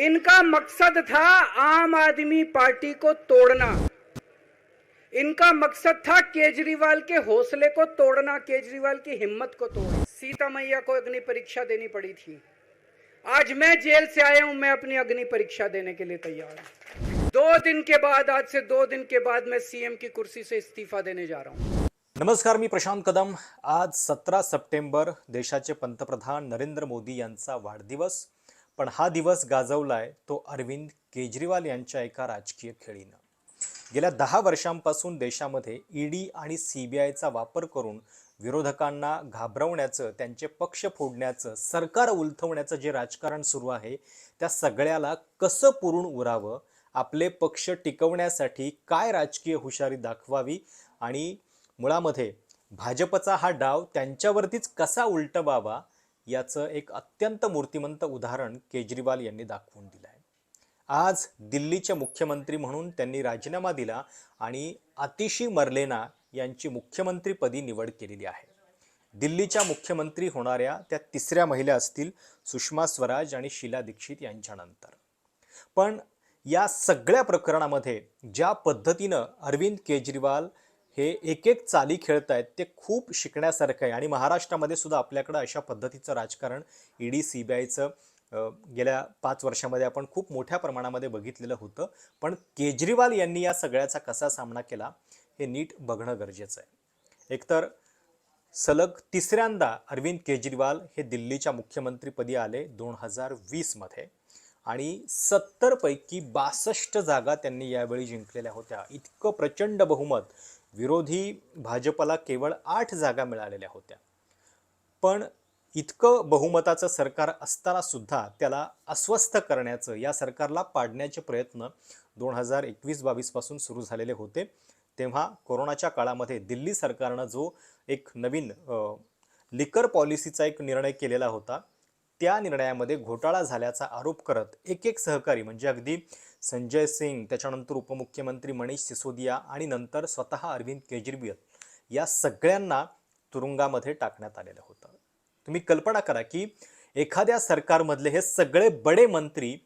इनका मकसद था आम आदमी पार्टी को तोड़ना। इनका मकसद था केजरीवाल के हौसले को तोड़ना, केजरीवाल की हिम्मत को तोड़ना। सीता मैया को अग्नि परीक्षा देनी पड़ी थी। आज मैं जेल से आया हूँ, मैं अपनी अग्नि परीक्षा देने के लिए तैयार हूँ। दो दिन के बाद, आज से दो दिन के बाद मैं सीएम की कुर्सी से इस्तीफा देने जा रहा हूँ। नमस्कार, मी प्रशांत कदम। आज सतरा सप्टेंबर, देशाचे पंतप्रधान नरेंद्र मोदी यांचा वाढदिवस। पण हा दिवस गाजवलाय तो अरविंद केजरीवाल यांच्या एका राजकीय खेळीनं. गेल्या दहा वर्षांपासून देशामध्ये ईडी आणि सी बी आयचा वापर करून विरोधकांना घाबरवण्याचं त्यांचे पक्ष फोडण्याचं सरकार उलथवण्याचं जे राजकारण सुरू आहे त्या सगळ्याला कसं पुरून उरावं आपले पक्ष टिकवण्यासाठी काय राजकीय हुशारी दाखवावी आणि मुळामध्ये भाजपचा हा डाव त्यांच्यावरतीच कसा उलटवावा याचं एक अत्यंत मूर्तिमंत उदाहरण केजरीवाल यांनी दाखवून दिलं आहे आज दिल्लीचे मुख्यमंत्री म्हणून त्यांनी राजीनामा दिला आणि आतिशी मर्लेना यांची मुख्यमंत्रीपदी निवड केलेली आहे. दिल्लीच्या मुख्यमंत्री होणाऱ्या त्या तिसऱ्या महिला असतील सुषमा स्वराज आणि शीला दीक्षित यांच्यानंतर. पण या सगळ्या प्रकरणामध्ये ज्या पद्धतीनं अरविंद केजरीवाल हे एक एक चाली खेळत आहेत ते खूप शिकण्यासारखं आहे. आणि महाराष्ट्रामध्ये सुद्धा आपल्याकडं अशा पद्धतीचं राजकारण ईडी सी बी आयचं गेल्या पाच वर्षामध्ये आपण खूप मोठ्या प्रमाणामध्ये बघितलेलं होतं. पण केजरीवाल यांनी या सगळ्याचा कसा सामना केला हे नीट बघणं गरजेचं आहे. एकतर सलग तिसऱ्यांदा अरविंद केजरीवाल हे दिल्लीच्या मुख्यमंत्रीपदी आले दोन हजार वीसमध्ये. आणि सत्तरपैकी बासष्ट जागा त्यांनी यावेळी जिंकलेल्या होत्या. इतकं प्रचंड बहुमत विरोधी भाजपला केवळ आठ जागा मिळालेल्या होत्या. पण इतकं बहुमताचं सरकार असताना सुद्धा त्याला अस्वस्थ करण्याचं या सरकारला पाडण्याचे प्रयत्न दोन हजार एकवीस बावीसपासून सुरू झालेले होते. तेव्हा कोरोनाच्या काळामध्ये दिल्ली सरकारनं जो एक नवीन लिकर पॉलिसीचा एक निर्णय केलेला होता त्या निर्णयामध्ये घोटाळा झाल्याचा आरोप करत एक एक सहकारी म्हणजे अगदी संजय सिंग त्याच्यानंतर उपमुख्यमंत्री मनीष सिसोदिया आणि नंतर स्वतः अरविंद केजरीवाल या सगळ्यांना तुरुंगामध्ये टाकण्यात आलेलं होतं. तुम्ही कल्पना करा की एखाद्या सरकारमधले हे सगळे बडे मंत्री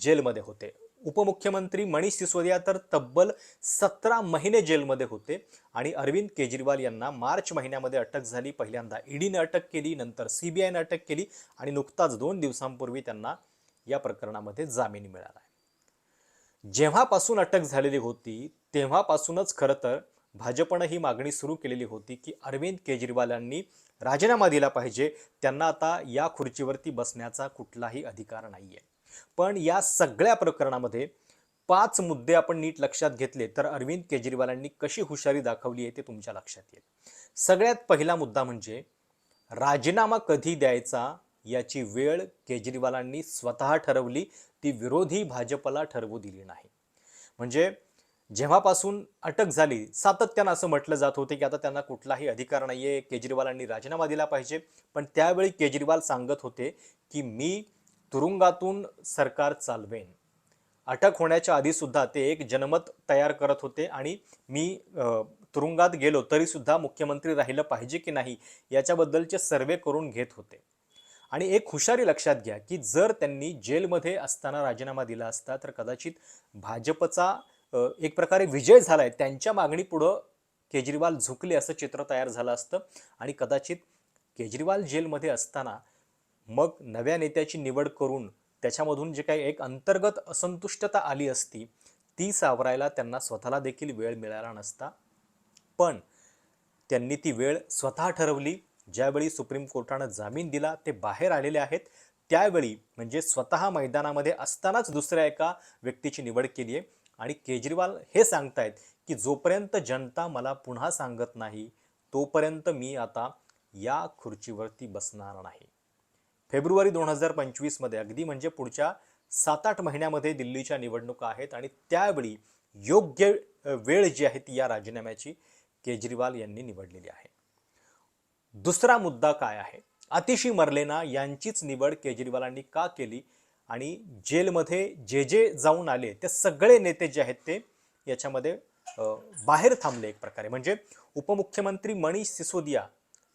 जेलमध्ये होते. उपमुख्यमंत्री मनीष सिसोदिया तर तब्बल सतरा महिने जेलमध्ये होते आणि अरविंद केजरीवाल यांना मार्च महिन्यामध्ये अटक झाली. पहिल्यांदा ईडीने अटक केली नंतर सी बी अटक केली आणि नुकताच दोन दिवसांपूर्वी त्यांना या प्रकरणामध्ये जामीन मिळाला आहे. जेव्हापासून अटक झालेली होती तेव्हापासूनच खरं तर भाजपनं ही मागणी सुरू केलेली होती की अरविंद केजरीवालांनी राजीनामा दिला पाहिजे. त्यांना आता या खुर्चीवरती बसण्याचा कुठलाही अधिकार नाही आहे पण या सगळ्या प्रकरणामध्ये पाच मुद्दे आपण नीट लक्षात घेतले तर अरविंद केजरीवालांनी कशी हुशारी दाखवली आहे ते तुमच्या लक्षात येईल. सगळ्यात पहिला मुद्दा म्हणजे राजीनामा कधी द्यायचा याची वेळ केजरीवालांनी स्वतः ठरवली ती विरोधी भाजपला ठरवू दिली नाही. म्हणजे जेव्हापासून अटक झाली सातत्यानं असं म्हटलं जात होते की आता त्यांना कुठलाही अधिकार नाहीये केजरीवालांनी राजीनामा दिला पाहिजे. पण त्यावेळी केजरीवाल सांगत होते की मी तुरुंगातून सरकार चालवेन. अटक होण्याच्या आधी सुद्धा ते एक जनमत तयार करत होते आणि मी तुरुंगात गेलो तरीसुद्धा मुख्यमंत्री राहिलं पाहिजे की नाही याच्याबद्दलचे सर्वे करून घेत होते. आणि एक हुशारी लक्षात घ्या की जर त्यांनी जेलमध्ये असताना राजीनामा दिला असता तर कदाचित भाजपचा एक प्रकारे विजय झाला आहे त्यांच्या मागणीपुढं केजरीवाल झुकले असं चित्र तयार झालं असतं. आणि कदाचित केजरीवाल जेलमध्ये असताना मग नव्या नेत्याची निवड करून त्याच्यामधून जे काही एक अंतर्गत असंतुष्टता आली असती ती सावरायला त्यांना स्वतःला देखील वेळ मिळाला नसता. पण त्यांनी ती वेळ स्वतः ठरवली. ज्यावेळी सुप्रीम कोर्टानं जामीन दिला ते बाहेर आलेले आहेत. त्यावेळी म्हणजे स्वतः मैदानामध्ये असतानाच दुसऱ्या एका व्यक्तीची निवड केली आहे. आणि केजरीवाल हे सांगतायत की जोपर्यंत जनता मला पुन्हा सांगत नाही तोपर्यंत मी आता या खुर्चीवरती बसणार नाही. फेब्रुवारी दोन हजार पंचवीसमध्ये अगदी म्हणजे पुढच्या सात आठ महिन्यामध्ये दिल्लीच्या निवडणुका आहेत. आणि त्यावेळी योग्य वेळ जी आहे ती या राजीनाम्याची केजरीवाल यांनी निवडलेली आहे. दुसरा मुद्दा काय आहे? अतिशी मर्लेना यांचीच निवड केजरीवालांनी का केली? आणि जेलमध्ये जे जे जाऊन आले ते सगळे नेते जे आहेत ते याच्यामध्ये बाहेर थांबले एक प्रकारे. म्हणजे उपमुख्यमंत्री मनीष सिसोदिया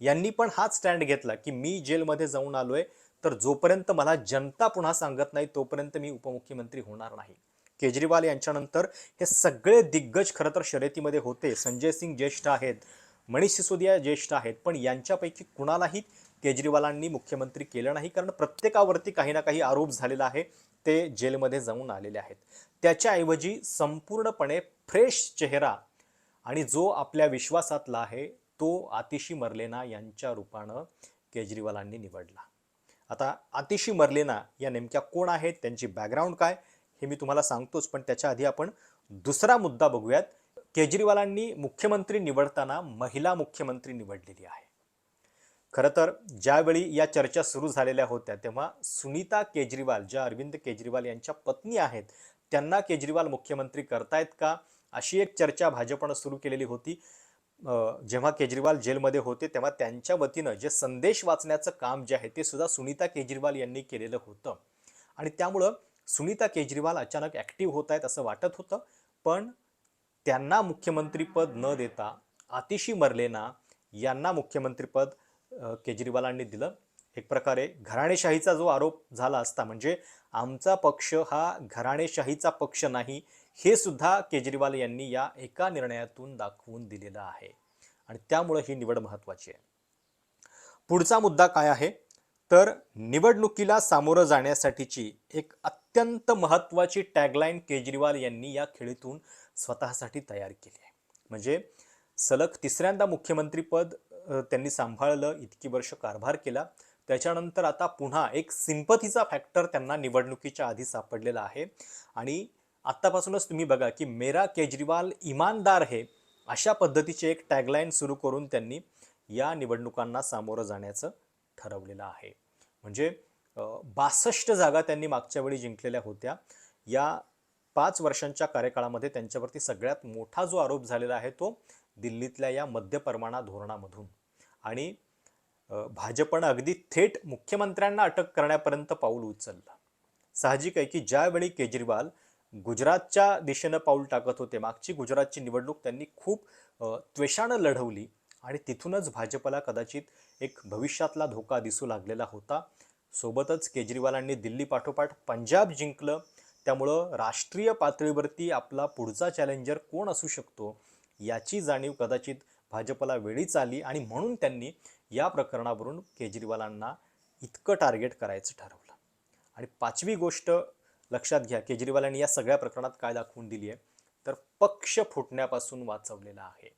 यांनी पण हाच स्टँड घेतला की मी जेलमध्ये जाऊन आलोय तर जोपर्यंत मला जनता पुन्हा सांगत नाही तोपर्यंत मी उपमुख्यमंत्री होणार नाही. केजरीवाल यांच्यानंतर हे सगळे दिग्गज खरं तर शर्यतीमध्ये होते. संजय सिंग ज्येष्ठ आहेत मनीष सिसोदिया ज्येष्ठ आहेत पण यांच्यापैकी कुणालाही केजरीवालांनी मुख्यमंत्री केलं नाही कारण प्रत्येकावरती काही ना काही आरोप झालेला आहे ते जेलमध्ये जाऊन आलेले आहेत. त्याच्याऐवजी संपूर्णपणे फ्रेश चेहरा आणि जो आपल्या विश्वासातला आहे तो आतिशी मर्लेना यांच्या रूपानं केजरीवालांनी निवडला. आता आतिशी मर्लेना या नेमक्या कोण आहेत त्यांची बॅकग्राऊंड काय हे मी तुम्हाला सांगतोच पण त्याच्या आधी आपण दुसरा मुद्दा बघूयात. केजरीवालांनी मुख्यमंत्री निवडताना महिला मुख्यमंत्री निवडलेली आहे. खरं तर ज्यावेळी या चर्चा सुरू झालेल्या होत्या तेव्हा सुनीता केजरीवाल ज्या अरविंद केजरीवाल यांच्या पत्नी आहेत त्यांना केजरीवाल मुख्यमंत्री करतायत का? अशी एक चर्चा भाजपनं सुरू केलेली होती. जेव्हा केजरीवाल जेलमध्ये होते तेव्हा त्यांच्या वतीनं जे संदेश वाचण्याचं काम जे आहे ते सुद्धा सुनीता केजरीवाल यांनी केलेलं होतं. आणि त्यामुळं सुनीता केजरीवाल अचानक ॲक्टिव्ह होत आहेत असं वाटत होतं. पण त्यांना मुख्यमंत्रीपद न देता आतिशी मरलेना यांना मुख्यमंत्रीपद केजरीवालांनी दिलं. एक प्रकारे घराणेशाहीचा जो आरोप झाला असता म्हणजे आमचा पक्ष हा घराणेशाहीचा पक्ष नाही हे सुद्धा केजरीवाल यांनी या एका निर्णयातून दाखवून दिलेलं आहे. आणि त्यामुळं ही निवड महत्त्वाची आहे. पुढचा मुद्दा काय आहे? तर निवडणुकीला सामोरं जाण्यासाठीची एक अत्यंत महत्त्वाची टॅगलाईन केजरीवाल यांनी या खेळीतून स्वतःसाठी तयार केली आहे. म्हणजे सलग तिसऱ्यांदा मुख्यमंत्रीपद त्यांनी सांभाळलं इतकी वर्ष कारभार केला. त्याच्यानंतर आता पुन्हा एक सिंपथीचा फॅक्टर त्यांना निवडणुकीच्या आधी सापडलेला आहे. आणि आत्तापासूनच तुम्ही बघा की मेरा केजरीवाल इमानदार हे अशा पद्धतीचे एक टॅगलाईन सुरू करून त्यांनी या निवडणुकांना सामोरं जाण्याचं ठरवलेलं आहे. म्हणजे बासष्ट जागा त्यांनी मागच्या वेळी जिंकलेल्या होत्या. या पाच वर्षांच्या कार्यकाळामध्ये त्यांच्यावरती सगळ्यात मोठा जो आरोप झालेला आहे तो दिल्लीतल्या या मध्य परमाणा धोरणामधून. आणि भाजपनं अगदी थेट मुख्यमंत्र्यांना अटक करण्यापर्यंत पाऊल उचललं. साहजिक आहे की ज्यावेळी केजरीवाल गुजरातच्या दिशेनं पाऊल टाकत होते मागची गुजरातची निवडणूक त्यांनी खूप त्वेषानं लढवली आणि तिथूनच भाजपला कदाचित एक भविष्यातला धोका दिसू लागलेला होता. सोबतच केजरीवालांनी दिल्ली पाठोपाठ पंजाब जिंकलं त्यामुळं राष्ट्रीय पातळीवरती आपला पुढचा चॅलेंजर कोण असू शकतो याची जाणीव कदाचित भाजपला वेळीच आली आणि म्हणून त्यांनी या प्रकरणावरून केजरीवालांना इतकं टार्गेट करायचं ठरवलं. आणि पाचवी गोष्ट लक्षात घ्या केजरीवालांनी या सगळ्या प्रकरणात काय दाखवून दिली आहे? तर पक्ष फुटण्यापासून वाचवलेला आहे.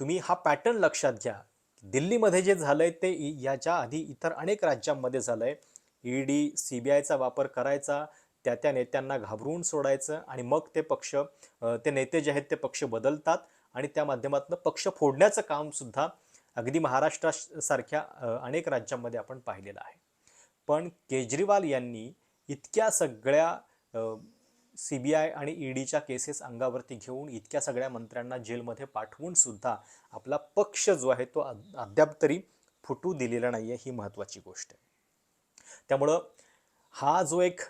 तुम्ही हा पॅटर्न लक्षात घ्या. दिल्लीमध्ये जे झालंय ते याच्या आधी इतर अनेक राज्यांमध्ये झालंय. ईडी सीबीआयचा वापर करायचा त्या त्या नेत्यांना घाबरून सोडायचं आणि मग ते पक्ष ते नेते जे आहेत ते पक्ष बदलतात आणि त्या माध्यमातून पक्ष फोडण्याचं कामसुद्धा अगदी महाराष्ट्रासारख्या अनेक राज्यांमध्ये आपण पाहिलेलं आहे. पण केजरीवाल यांनी इतक्या सगळ्या सी बी आय आणि ईडीच्या केसेस अंगावरती घेऊन इतक्या सगळ्या मंत्र्यांना जेलमध्ये पाठवून सुद्धा आपला पक्ष जो आहे तो अद्याप तरी फुटू दिलेला नाही आहे ही महत्त्वाची गोष्ट आहे. त्यामुळं हा जो एक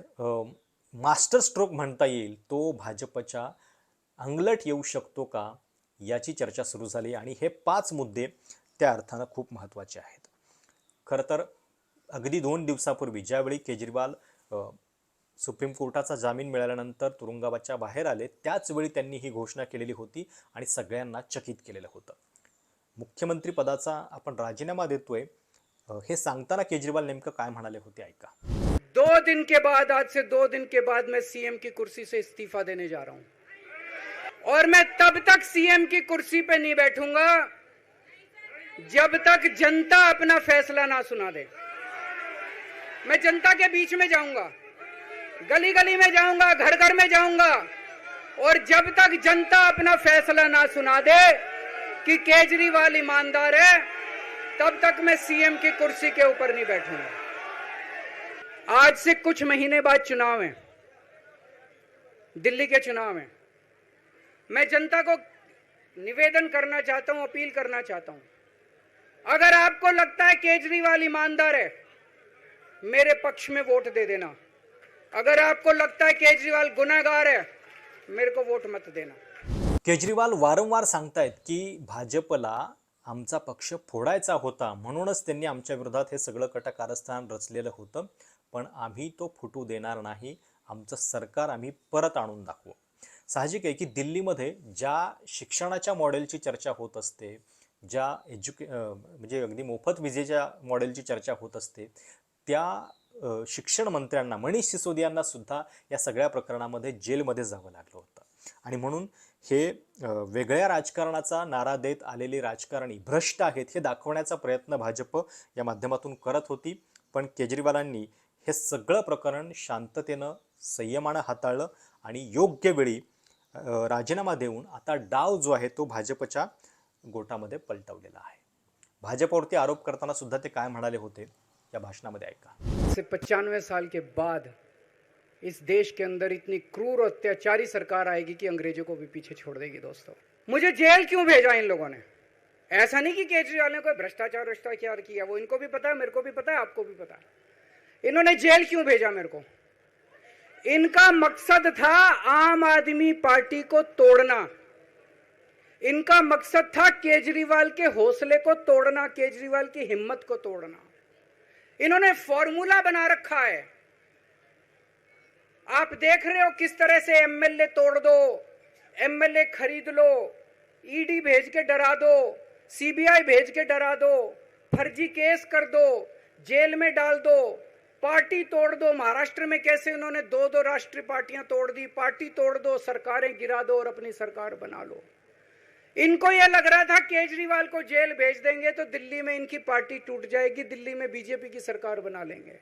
मास्टर स्ट्रोक म्हणता येईल तो भाजपच्या अंगलट येऊ शकतो का याची चर्चा सुरू झाली आणि हे पाच मुद्दे त्या अर्थानं खूप महत्त्वाचे आहेत. खरं तर अगदी दोन दिवसापूर्वी ज्यावेळी केजरीवाल सुप्रीम कोर्टाचा जामीन मिळाल्यानंतर तुरुंगाबादच्या बाहेर आले त्याच वेळी त्यांनी ही घोषणा केलेली होती आणि सगळ्यांना चकित केलेलं होतं. मुख्यमंत्री पदाचा आपण राजीनामा देतोय. हे सांगताना केजरीवाल नेमकं काय म्हणाले होते ऐका. दिन के बाद, आज से दो दिन के बाद मैं सीएम की कुर्सी से इस्तीफा देने जा रहा हूँ। और मैं तब तक सीएम की कुर्सी पे नहीं बैठूँगा जब तक जनता अपना फैसला ना सुना दे। मैं जनता के बीच में जाऊँगा गली गली में जाऊँगा घर घर में जाऊँगा, और जब तक जनता अपना फैसला ना सुना दे कि केजरीवाल ईमानदार है, तब तक मैं सीएम की कुर्सी के ऊपर नहीं बैठूँगा। आज से कुछ महीने बाद चुनाव है। दिल्ली के चुनाव है। मैं जनता को निवेदन करना चाहता हूँ, अपील करना चाहता हूँ। अगर आपको लगता है केजरीवाल ईमानदार है, मेरे पक्ष में वोट दे देना। अगर आपको लगता है केजरीवाल गुनाहगार है, मेरे को वोट मत देना। केजरीवाल वारंवार सांगतायत की भाजपला आमचा पक्ष फोडायचा होता, म्हणूनच त्यांनी आमच्या विरोधात हे सगळं कटकारस्थान रचलेलं होतं. पण आम्ही तो फुटू देणार नाही. आमचं सरकार आम्ही परत आणून दाखवू. साहजिक आहे की दिल्लीमध्ये ज्या शिक्षणाच्या मॉडेलची चर्चा होत असते ज्या एज्युके म्हणजे अगदी मोफत विजेच्या मॉडेलची चर्चा होत असते त्या शिक्षण मंत्र्यांना मनीष सिसोदियांना सुद्धा या सगळ्या प्रकरणामध्ये जेलमध्ये जावं लागलं होतं. आणि म्हणून हे वेगळ्या राजकारणाचा नारा देत आलेली राजकारणी भ्रष्ट आहेत हे दाखवण्याचा प्रयत्न भाजप या माध्यमातून करत होती. पण केजरीवालांनी हे सगळं प्रकरण शांततेनं संयमानं हाताळलं आणि योग्य वेळी राजीनामा देऊन आता डाव जो आहे तो भाजपच्या गोटामध्ये पलटवलेला आहे. भाजपवरती आरोप करताना सुद्धा ते काय म्हणाले होते या भाषणामध्ये ऐका. से पचानवे साल के बाद इस देश के अंदर इतनी क्रूर अत्याचारी सरकार आएगी कि अंग्रेजों को भी पीछे छोड़ देगी दोस्तों। मुझे जेल क्यों भेजा इन लोगों ने? ऐसा नहीं कि केजरीवाल ने कोई भ्रष्टाचार भ्रष्टाचार किया वो इनको भी पता है मेरे को भी पता है आपको भी पता है। इन्होंने जेल क्यों भेजा मेरे को? इनका मकसद था आम आदमी पार्टी को तोड़ना। इनका मकसद था केजरीवाल के हौसले को तोड़ना, केजरीवाल की हिम्मत को तोड़ना। इन्होंने फॉर्मूला बना रखा है। आप देख रहे हो किस तरह से एमएलए तोड़ दो एमएलए खरीद लो, ईडी भेज के डरा दो सीबीआई भेज के डरा दो, फर्जी केस कर दो, जेल में डाल दो पार्टी तोड़ दो, महाराष्ट्र में कैसे उन्होंने दो दो राष्ट्रीय पार्टियाँ तोड़ दी? पार्टी तोड़ दो, सरकारें गिरा दो और अपनी सरकार बना लो। इनको यह लग रहा था केजरीवाल को जेल भेज देंगे तो दिल्ली में इनकी पार्टी टूट जाएगी, दिल्ली में बीजेपी की सरकार बना लेंगे।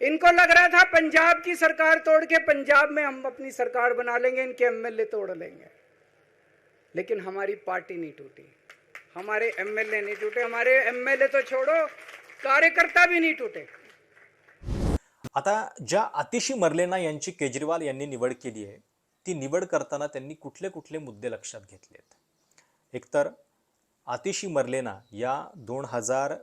इनको लग रहा था पंजाब की सरकार तोड़ के पंजाब में हम अपनी सरकार बना लेंगे, इनके एमएलए तोड़ लेंगे। लेकिन हमारी पार्टी नहीं टूटी। हमारे एमएलए नहीं टूटे। हमारे एमएलए तो छोड़ो, कार्यकर्ता भी नहीं टूटे। आता ज्या आतिशी मर्लेना यांची केजरीवाल यांनी निवड केली आहे ती निवड करताना त्यांनी कुठले कुठले मुद्दे लक्षात घेतलेत? एकतर आतिशी मर्लेना या दोन हजार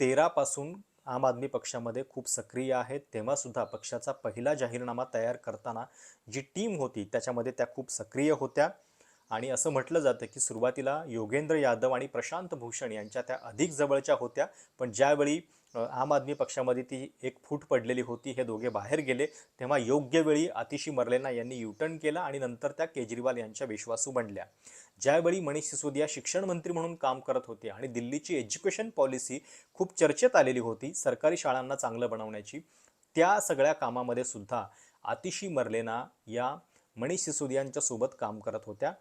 तेरापासून आम आदमी पक्षामध्ये खूप सक्रिय आहेत तेव्हासुद्धा पक्षाचा पहिला जाहीरनामा तयार करताना जी टीम होती त्याच्यामध्ये त्या खूप सक्रिय होत्या. आणि असं म्हटलं जातं की सुरुवातीला योगेंद्र यादव आणि प्रशांत भूषण यांच्या त्या अधिक जवळच्या होत्या पण ज्यावेळी आम आदमी पक्षामध्ये ती एक फूट पडलेली होती हे दोघे बाहेर गेले. तेव्हा योग्य वेळी आतिशी मरलेना यांनी युटर्न केला आणि नंतर त्या केजरीवाल यांच्या विश्वासू बनल्या. ज्यावेळी मनीष सिसोदिया शिक्षण मंत्री म्हणून काम करत होते आणि दिल्लीची एज्युकेशन पॉलिसी खूप चर्चेत आलेली होती सरकारी शाळांना चांगलं बनवण्याची त्या सगळ्या कामामध्ये सुद्धा आतिशी मरलेना या मनीष सिसोदियांच्या सोबत काम करत होत्या.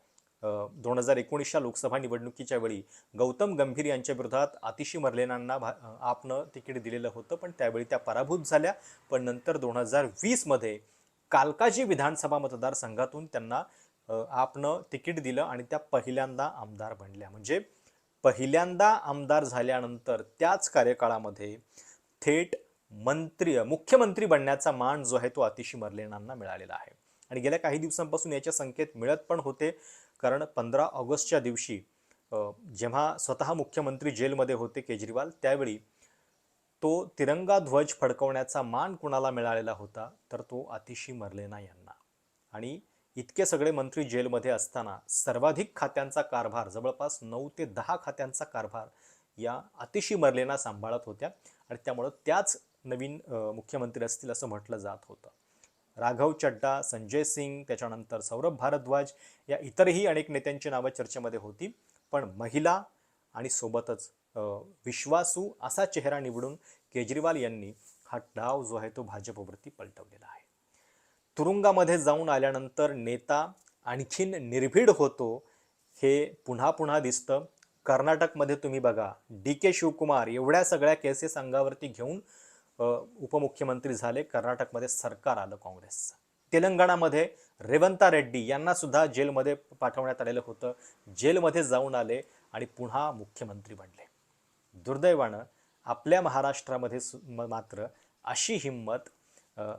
दोन हजार एकोणीसच्या लोकसभा निवडणुकीच्या वेळी गौतम गंभीर यांच्या विरोधात आतिशी मर्लेनांना भा आपनं तिकीट दिलेलं होतं. पण त्यावेळी त्या पराभूत झाल्या. पण नंतर दोन हजार वीसमध्ये कालकाजी विधानसभा मतदारसंघातून त्यांना आपनं तिकीट दिलं आणि त्या पहिल्यांदा आमदार बनल्या. म्हणजे पहिल्यांदा आमदार झाल्यानंतर त्याच कार्यकाळामध्ये थेट मंत्री मुख्यमंत्री बनण्याचा मान जो आहे तो अतिशी मर्लेनांना मिळालेला आहे. आणि गेल्या काही दिवसांपासून याचे संकेत मिळत पण होते. कारण पंधरा ऑगस्टच्या दिवशी जेव्हा स्वतः मुख्यमंत्री जेलमध्ये होते केजरीवाल त्यावेळी तो तिरंगा ध्वज फडकवण्याचा मान कुणाला मिळालेला होता तर तो अतिशी मर्लेना यांना. आणि इतके सगळे मंत्री जेलमध्ये असताना सर्वाधिक खात्यांचा कारभार जवळपास नऊ ते दहा खात्यांचा कारभार या अतिशी मरलेना सांभाळत होत्या. आणि त्यामुळं त्याच नवीन मुख्यमंत्री असतील असं म्हटलं जात होतं. राघव चड्डा संजय सिंग त्याच्यानंतर सौरभ भारद्वाज या इतरही अनेक नेत्यांची नावं चर्चेमध्ये होती. पण महिला आणि सोबतच विश्वासू असा चेहरा निवडून केजरीवाल यांनी हा डाव जो आहे तो भाजपवरती पलटवलेला आहे. तुरुंगामध्ये जाऊन आल्यानंतर नेता आणखीन निर्भीड होतो हे पुन्हा पुन्हा दिसतं. कर्नाटकमध्ये तुम्ही बघा डी के शिवकुमार एवढ्या सगळ्या केसेस अंगावरती घेऊन उपमुख्यमंत्री झाले कर्नाटकमध्ये सरकार आलं काँग्रेसचं तेलंगणामध्ये रेवंता रेड्डी यांना सुद्धा जेलमध्ये पाठवण्यात आलेलं होतं. जेलमध्ये जाऊन आले आणि पुन्हा मुख्यमंत्री बनले. दुर्दैवानं आपल्या महाराष्ट्रामध्ये सु- म- मात्र अशी हिंमत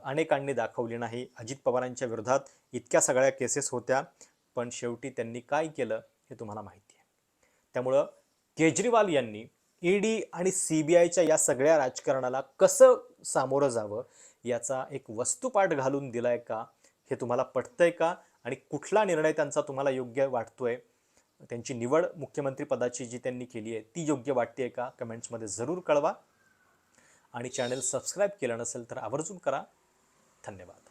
अनेकांनी दाखवली नाही. अजित पवारांच्या विरोधात इतक्या सगळ्या केसेस होत्या पण शेवटी त्यांनी काय केलं हे तुम्हाला माहिती आहे. त्यामुळं केजरीवाल यांनी ईडी आणि सी बी आयच्या या सगळ्या राजकारणाला कसं सामोरं जावं याचा एक वस्तुपाठ घालून दिलाय का? हे तुम्हाला पटतंय का? आणि कुठला निर्णय त्यांचा तुम्हाला योग्य वाटतोय? त्यांची निवड मुख्यमंत्री पदाची जी त्यांनी केली आहे ती योग्य वाटते का? कमेंट्समध्ये जरूर कळवा. आणि चॅनल सबस्क्राईब केलं नसेल तर आवर्जून करा. धन्यवाद.